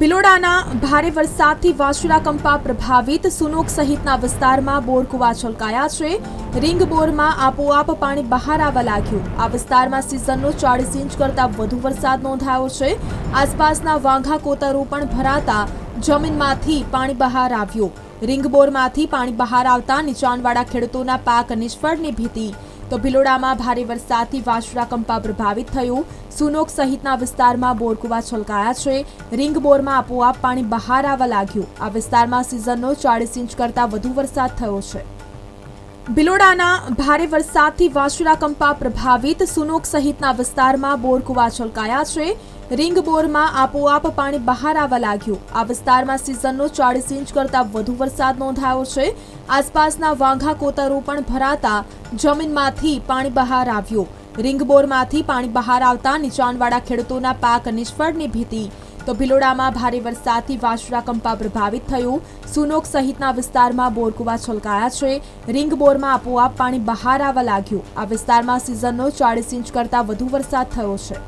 ભિલોડાના ભારે વરસાદથી વાશુરા કંપા પ્રભાવિત, સુનોક સહિતના વિસ્તારમાં બોર કુવા છલકાયા છે. રિંગ બોરમાં આપોઆપ પાણી બહાર આવવા લાગ્યું. આ વિસ્તારમાં સિઝનનો ચાળીસ ઇંચ કરતાં વધુ વરસાદ નોંધાયો છે. આસપાસના વાંઘા કોતરો પણ ભરાતા જમીનમાંથી પાણી બહાર આવ્યું. રિંગબોરમાંથી પાણી બહાર આવતા નીચાણવાળા ખેડૂતોના પાક નિષ્ફળની ભીતિ તો ભિલોડામાં ભારે વરસાદથી વાશરા કંપા પ્રભાવિત થયું. સુનોક સહિતના વિસ્તારમાં બોરકુવા છલકાયા છે. રિંગ બોરમાં આપોઆપ પાણી બહાર આવવા લાગ્યું. આ વિસ્તારમાં સિઝનનો ચાળીસ ઇંચ કરતાં વધુ વરસાદ થયો છે. ભિલોડાના ભારે વરસાદથી વાશુરા કંપા પ્રભાવિત, સુનોક સહિતના વિસ્તારમાં બોરકુવા છલકાયા છે. રિંગ બોરમાં આપોઆપ પાણી બહાર આવવા લાગ્યું. આ વિસ્તારમાં સિઝનનો ચાળીસ ઇંચ કરતાં વધુ વરસાદ નોંધાયો છે. આસપાસના વાંઘા કોતરો પણ ભરાતા જમીનમાંથી પાણી બહાર આવ્યું. રિંગ બોરમાંથી પાણી બહાર આવતા નીચાણવાળા ખેડૂતોના પાક નિષ્ફળની ભીતિ તો ભિલોડામાં ભારે વરસાદથી વાશુરા કંપા પ્રભાવિત થયું. સુનોક સહિતના વિસ્તારમાં બોરકુવા છલકાયા છે. રિંગ બોરમાં આપોઆપ પાણી બહાર આવવા લાગ્યું. આ વિસ્તારમાં સિઝનનો ચાળીસ ઇંચ કરતાં વધુ વરસાદ થયો છે.